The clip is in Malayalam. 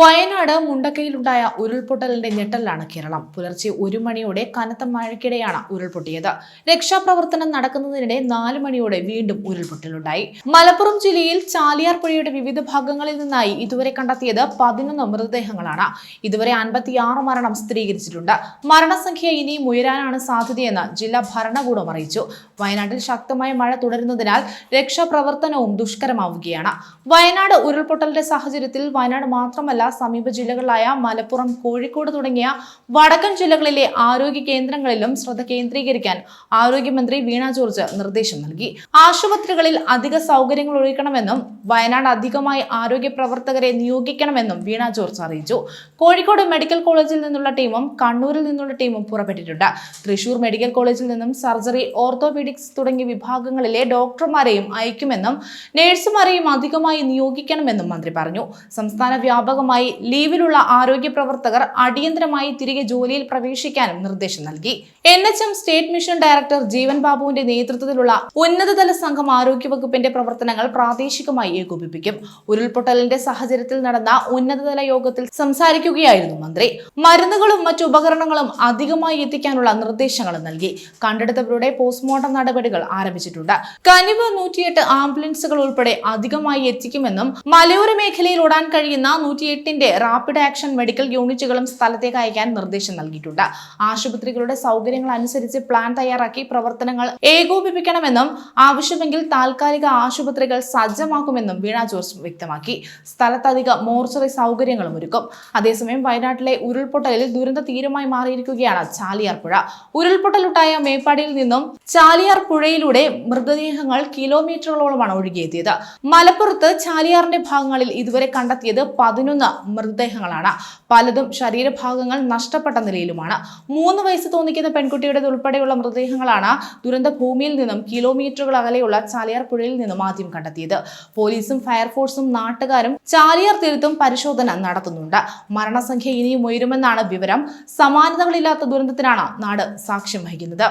വയനാട് മുണ്ടക്കയിലുണ്ടായ ഉരുൾപൊട്ടലിന്റെ ഞെട്ടലാണ് കേരളം. പുലർച്ചെ ഒരു മണിയോടെ കനത്ത മഴയ്ക്കിടെയാണ് ഉരുൾപൊട്ടിയത്. രക്ഷാപ്രവർത്തനം നടക്കുന്നതിനിടെ നാല് മണിയോടെ വീണ്ടും ഉരുൾപൊട്ടലുണ്ടായി. മലപ്പുറം ജില്ലയിൽ ചാലിയാർ പുഴയുടെ വിവിധ ഭാഗങ്ങളിൽ നിന്നായി ഇതുവരെ കണ്ടെത്തിയത് പതിനൊന്ന് മൃതദേഹങ്ങളാണ്. ഇതുവരെ അൻപത്തിയാറ് മരണം സ്ഥിരീകരിച്ചിട്ടുണ്ട്. മരണസംഖ്യ ഇനിയും ഉയരാനാണ് സാധ്യതയെന്ന് ജില്ലാ ഭരണകൂടം അറിയിച്ചു. വയനാട്ടിൽ ശക്തമായ മഴ തുടരുന്നതിനാൽ രക്ഷാപ്രവർത്തനവും ദുഷ്കരമാവുകയാണ്. വയനാട് ഉരുൾപൊട്ടലിന്റെ സാഹചര്യത്തിൽ വയനാട് മാത്രമല്ല സമീപ ജില്ലകളായ മലപ്പുറം കോഴിക്കോട് തുടങ്ങിയ വടക്കൻ ജില്ലകളിലെ ആരോഗ്യ കേന്ദ്രങ്ങളിലും ശ്രദ്ധ കേന്ദ്രീകരിക്കാൻ ആരോഗ്യമന്ത്രി വീണ ജോർജ് നിർദ്ദേശം നൽകി. ആശുപത്രികളിൽ അധിക സൗകര്യങ്ങൾ ഒഴിക്കണമെന്നും വയനാട് അധികമായി ആരോഗ്യ പ്രവർത്തകരെ നിയോഗിക്കണമെന്നും വീണ ജോർജ് അറിയിച്ചു. കോഴിക്കോട് മെഡിക്കൽ കോളേജിൽ നിന്നുള്ള ടീമും കണ്ണൂരിൽ നിന്നുള്ള ടീമും പുറപ്പെട്ടിട്ടുണ്ട്. തൃശൂർ മെഡിക്കൽ കോളേജിൽ നിന്നും സർജറി ഓർത്തോപീഡിക്സ് തുടങ്ങിയ വിഭാഗങ്ങളിലെ ഡോക്ടർമാരെയും അയക്കുമെന്നും നഴ്സുമാരെയും അധികമായി നിയോഗിക്കണമെന്നും മന്ത്രി പറഞ്ഞു. സംസ്ഥാന വ്യാപകമായി ലീവിലുള്ള ആരോഗ്യ പ്രവർത്തകർ അടിയന്തരമായി തിരികെ ജോലിയിൽ പ്രവേശിക്കാനും നിർദ്ദേശം നൽകി. N H M state mission director Jeevan ബാബുവിന്റെ നേതൃത്വത്തിലുള്ള ഉന്നതതല സംഘം ആരോഗ്യവകുപ്പിന്റെ പ്രവർത്തനങ്ങൾ പ്രാദേശികമായി ഏകോപിപ്പിക്കും. ഉരുൾപൊട്ടലിന്റെ സാഹചര്യത്തിൽ നടന്ന ഉന്നതതല യോഗത്തിൽ സംസാരിക്കുകയായിരുന്നു മന്ത്രി. മരുന്നുകളും മറ്റു ഉപകരണങ്ങളും അധികമായി എത്തിക്കാനുള്ള നിർദ്ദേശങ്ങൾ നൽകി. കണ്ടെടുത്തവരുടെ പോസ്റ്റ്മോർട്ടം നടപടികൾ ആരംഭിച്ചിട്ടുണ്ട്. കനിവ് നൂറ്റിയെട്ട് ആംബുലൻസുകൾ ഉൾപ്പെടെ അധികമായി എത്തിക്കുമെന്നും മലയോര മേഖലയിൽ ഓടാൻ കഴിയുന്ന നൂറ്റിയെട്ടിന്റെ റാപ്പിഡ് ആക്ഷൻ മെഡിക്കൽ യൂണിറ്റുകളും സ്ഥലത്തേക്ക് അയക്കാൻ നിർദ്ദേശം നൽകിയിട്ടുണ്ട്. ആശുപത്രികളുടെ സൗകര്യങ്ങൾ അനുസരിച്ച് പ്ലാൻ തയ്യാറാക്കി പ്രവർത്തനങ്ങൾ ഏകോപിപ്പിക്കണമെന്നും ആവശ്യമെങ്കിൽ താൽക്കാലിക ആശുപത്രികൾ സജ്ജമാക്കുമെന്നും വീണ ജോർജ് വ്യക്തമാക്കി. സ്ഥലത്തധിക മോർച്ചറി സൗകര്യങ്ങളും ഒരുക്കും. അതേസമയം വയനാട്ടിലെ ഉരുൾപൊട്ടലിൽ ദുരന്ത തീരമായി മാറിയിരിക്കുകയാണ് ചാലിയാർ പുഴ ഉരുൾപൊട്ടലുണ്ടായ മേപ്പാടിയിൽ നിന്നും ചാലിയാർ പുഴയിലൂടെ മൃതദേഹങ്ങൾ കിലോമീറ്ററുകളോളമാണ് ഒഴുകിയെത്തിയത്. മലപ്പുറത്ത് ചാലിയാറിന്റെ ഭാഗങ്ങളിൽ ഇതുവരെ കണ്ടെത്തിയത് പതിനൊന്ന് മൃതദേഹങ്ങളാണ്. പലതും ശരീരഭാഗങ്ങൾ നഷ്ടപ്പെട്ട നിലയിലുമാണ്. മൂന്ന് വയസ്സ് തോന്നിക്കുന്ന പെൺകുട്ടിയുടെ ഉൾപ്പെടെയുള്ള മൃതദേഹങ്ങളാണ് ദുരന്ത ഭൂമിയിൽ നിന്നും കിലോമീറ്ററുകൾ അകലെയുള്ള ചാലിയാർ പുഴയിൽ നിന്നും ആദ്യം കണ്ടെത്തിയത്. പോലീസും ഫയർഫോഴ്സും നാട്ടുകാരും ചാലിയാർ തീരത്തും പരിശോധന നടത്തുന്നുണ്ട്. മരണസംഖ്യ ഇനിയും ഉയരുമെന്നാണ് വിവരം. സമാനതകളില്ലാത്ത ദുരന്തത്തിനാണ് നാട് സാക്ഷ്യം വഹിക്കുന്നത്.